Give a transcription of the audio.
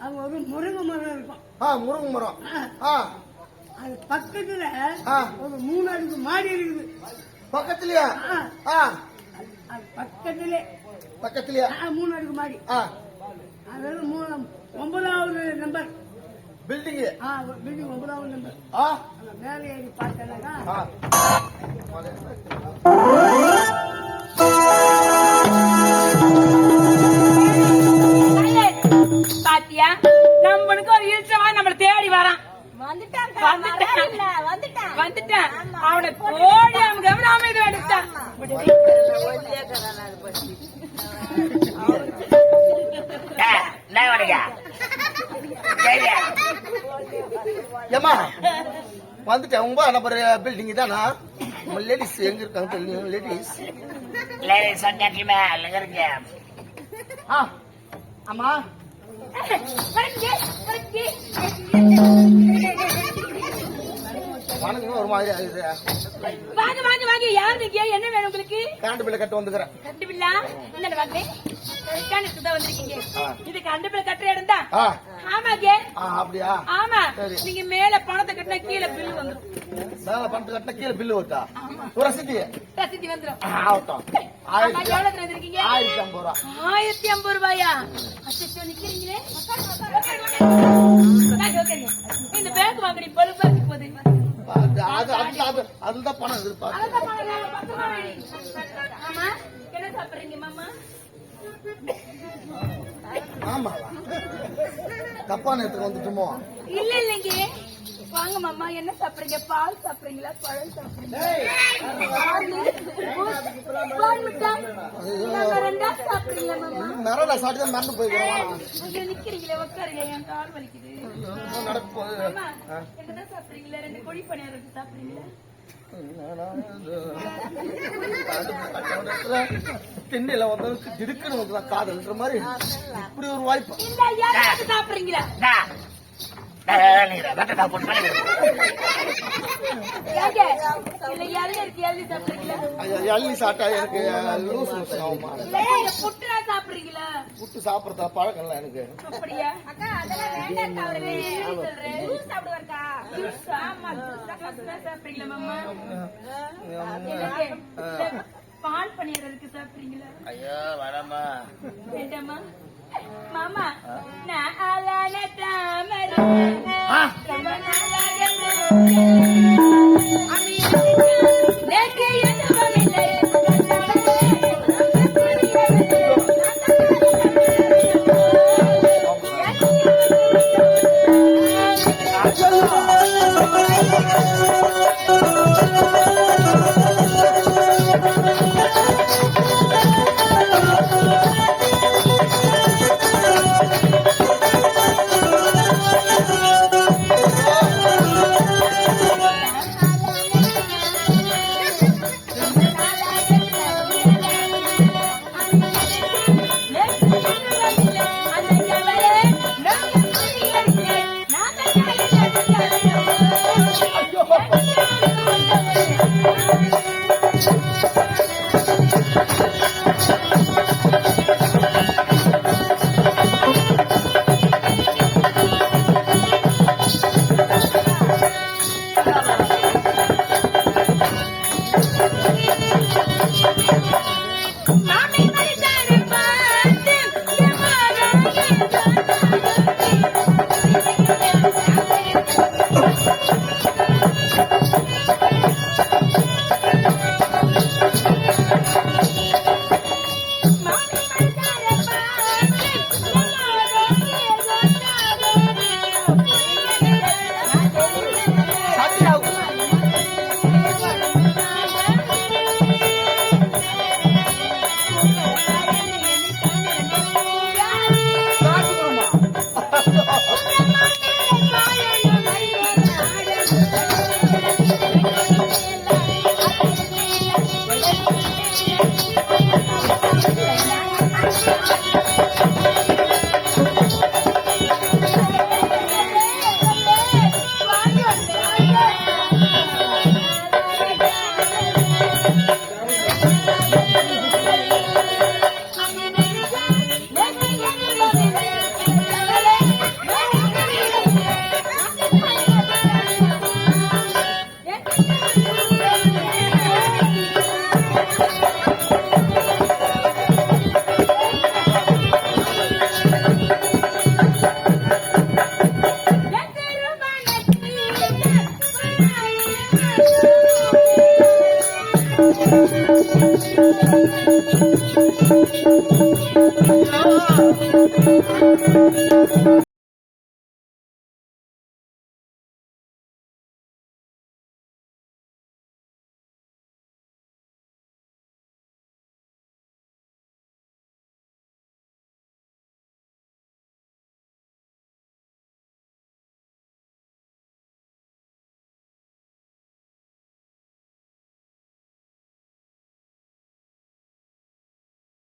அங்க ஒரு முருங்கை மரம் இருக்கும். ஆ முருங்கை மரம். ஆ. அது பக்கத்துல. ஒரு மூணு அடுக்கு மாடி இருக்குது. பக்கத்துலயா? ஆ, ஆ. அது பக்கத்திலே. பக்கத்துலயா? மூணு அடுக்கு மாடி. அதாவது மூணு ஒன்பதாவது நம்பர் பில்டிங் ஆ பில்டிங் ஒன்பதாவது நம்பர் மேலே ஏறி பார்த்தேனாக்கா பாத்தியா நம்மனுக்கு ஒரு இழுச்சவா நம்மள தேடி வரான். வந்துட்டான் வந்துட்டான். அவனை அவன் கவனாம இது எடுத்தான் ஏமா வந்துட்டேன். உங்க நம்பர் பில்டிங் தானா லேடிஸ் எங்க இருக்காங்க ladies Ladies. And gentlemen, look at them. வணக்கம் ஒரு மாதிரி ஆகுது. வாங்க வாங்க வாங்க. யார் நீங்க என்ன வேணும் உங்களுக்கு? கரண்ட் பில்ல கட்ட வந்துக்கிறேன். கண்டுபில்லா என்ன வாங்க? கரெக்டான தான் வந்திருக்கீங்க. இது கண்டுபிள்ள கட்டுற இடம் தான் ஆ. ஆமாங்க. ஆ அப்படியா? ஆமா. நீங்க மேல பணத்தை கட்டினா கீழே பில் வந்துரும். மேல பணத்து கட்டின கீழே பில்லு வருதா? ஒரு ரசீதி. ரசீதி வந்துரும். ஆ, ஆகட்டும் ஆயிரத்தி ஐம்பது ரூபா. ஆயிரத்தி ஐம்பது ரூபாயா? நிக்கிறீங்களே. இந்த பேங்க் வாங்குறீங்க பொழு போகுது அது அது அது பணம் எதிர்பார்த்து அதான் பணம் பத்திரமா வை. ஆமா. என்ன சாப்பிடுறீங்க மாமா? ஆமா தப்பான இடத்துக்கு வந்துட்டுமோ? இல்ல இல்லைங்க. வாங்க மாமா என்ன சாப்பிடுறீங்க? பால் சாப்பிடுறீங்களா? பழம் சாப்பிடுறீங்களா? ரெண்டா சாப்பிடுறீங்களா மாமா? தான் மறந்து போயிருக்கோம் நிக்கிறீங்களே உட்காருங்க என் கால் வலிக்குது. நடக்க போகுது மாமா என்னதான் சாப்பிடுறீங்களா? ரெண்டு கொடி பணியாரம் சாப்பிடுறீங்களா? திண்ணையில வந்தவனுக்கு திடுக்குன்னு வந்து காதல்ன்ற மாதிரி. இப்படி ஒரு வாய்ப்பு. சாப்பிடுறீங்களா? எள்ளி சாப்பிட்டா எனக்கு லூஸ் லூஸ் ஆகுமா புட்டு சாப்பிடறதா பழக்கம் இல்லை எனக்கு அப்படியா பால் பணியாரம் சாப்பிடுறீங்களா ஐயோ வரமா மாமா நான் ஆ. Yeah.